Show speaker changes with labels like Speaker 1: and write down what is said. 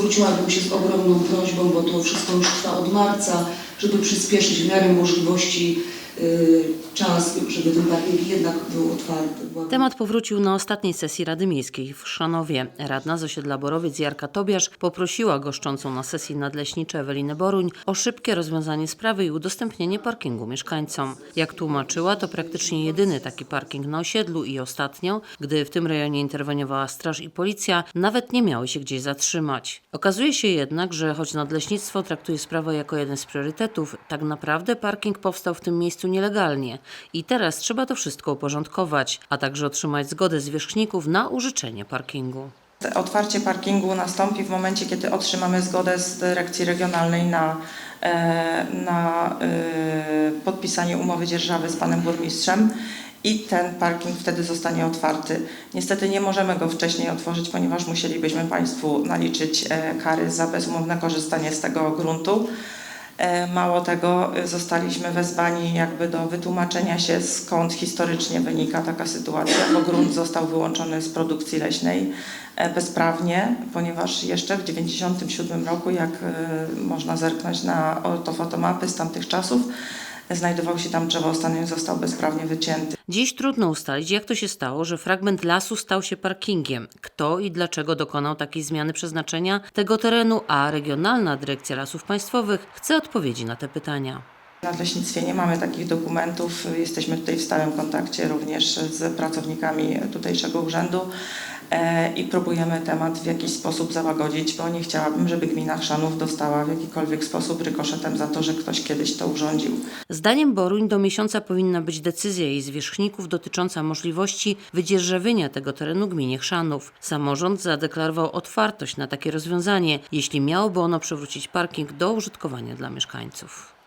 Speaker 1: zwróciłabym się z ogromną prośbą, bo to wszystko już trwa od marca, żeby przyspieszyć w miarę możliwości y, czas, żeby ten parking jednak był otwarty.
Speaker 2: Temat powrócił na ostatniej sesji Rady Miejskiej w Szanowie. Radna z osiedla Borowiec Jarka Tobiasz poprosiła goszczącą na sesji nadleśniczej Ewelinę Boruń o szybkie rozwiązanie sprawy i udostępnienie parkingu mieszkańcom. Jak tłumaczyła, to praktycznie jedyny taki parking na osiedlu i ostatnio, gdy w tym rejonie interweniowała straż i policja, nawet nie miały się gdzieś zatrzymać. Okazuje się jednak, że choć nadleśnictwo traktuje sprawę jako jeden z priorytetów, tak naprawdę parking powstał w tym miejscu nielegalnie i teraz trzeba to wszystko uporządkować, a także otrzymać zgodę zwierzchników na użyczenie parkingu.
Speaker 3: Otwarcie parkingu nastąpi w momencie, kiedy otrzymamy zgodę z dyrekcji regionalnej na, e, na e, podpisanie umowy dzierżawy z panem burmistrzem i ten parking wtedy zostanie otwarty. Niestety nie możemy go wcześniej otworzyć, ponieważ musielibyśmy Państwu naliczyć e, kary za bezumowne korzystanie z tego gruntu. E, Mało tego, e, zostaliśmy wezwani jakby do wytłumaczenia się, skąd historycznie wynika taka sytuacja, bo grunt został wyłączony z produkcji leśnej e, bezprawnie, ponieważ jeszcze w 1997 roku, jak e, można zerknąć na ortofotomapy z tamtych czasów, znajdował się tam drzewostan i został bezprawnie wycięty.
Speaker 2: Dziś trudno ustalić, jak to się stało, że fragment lasu stał się parkingiem. Kto i dlaczego dokonał takiej zmiany przeznaczenia tego terenu, a Regionalna Dyrekcja Lasów Państwowych chce odpowiedzi na te pytania.
Speaker 3: W nadleśnictwie nie mamy takich dokumentów. Jesteśmy tutaj w stałym kontakcie również z pracownikami tutejszego urzędu i próbujemy temat w jakiś sposób załagodzić, bo nie chciałabym, żeby gmina Chrzanów dostała w jakikolwiek sposób rykoszetem za to, że ktoś kiedyś to urządził.
Speaker 2: Zdaniem Boruń do miesiąca powinna być decyzja jej zwierzchników dotycząca możliwości wydzierżawienia tego terenu gminie Chrzanów. Samorząd zadeklarował otwartość na takie rozwiązanie, jeśli miałoby ono przywrócić parking do użytkowania dla mieszkańców.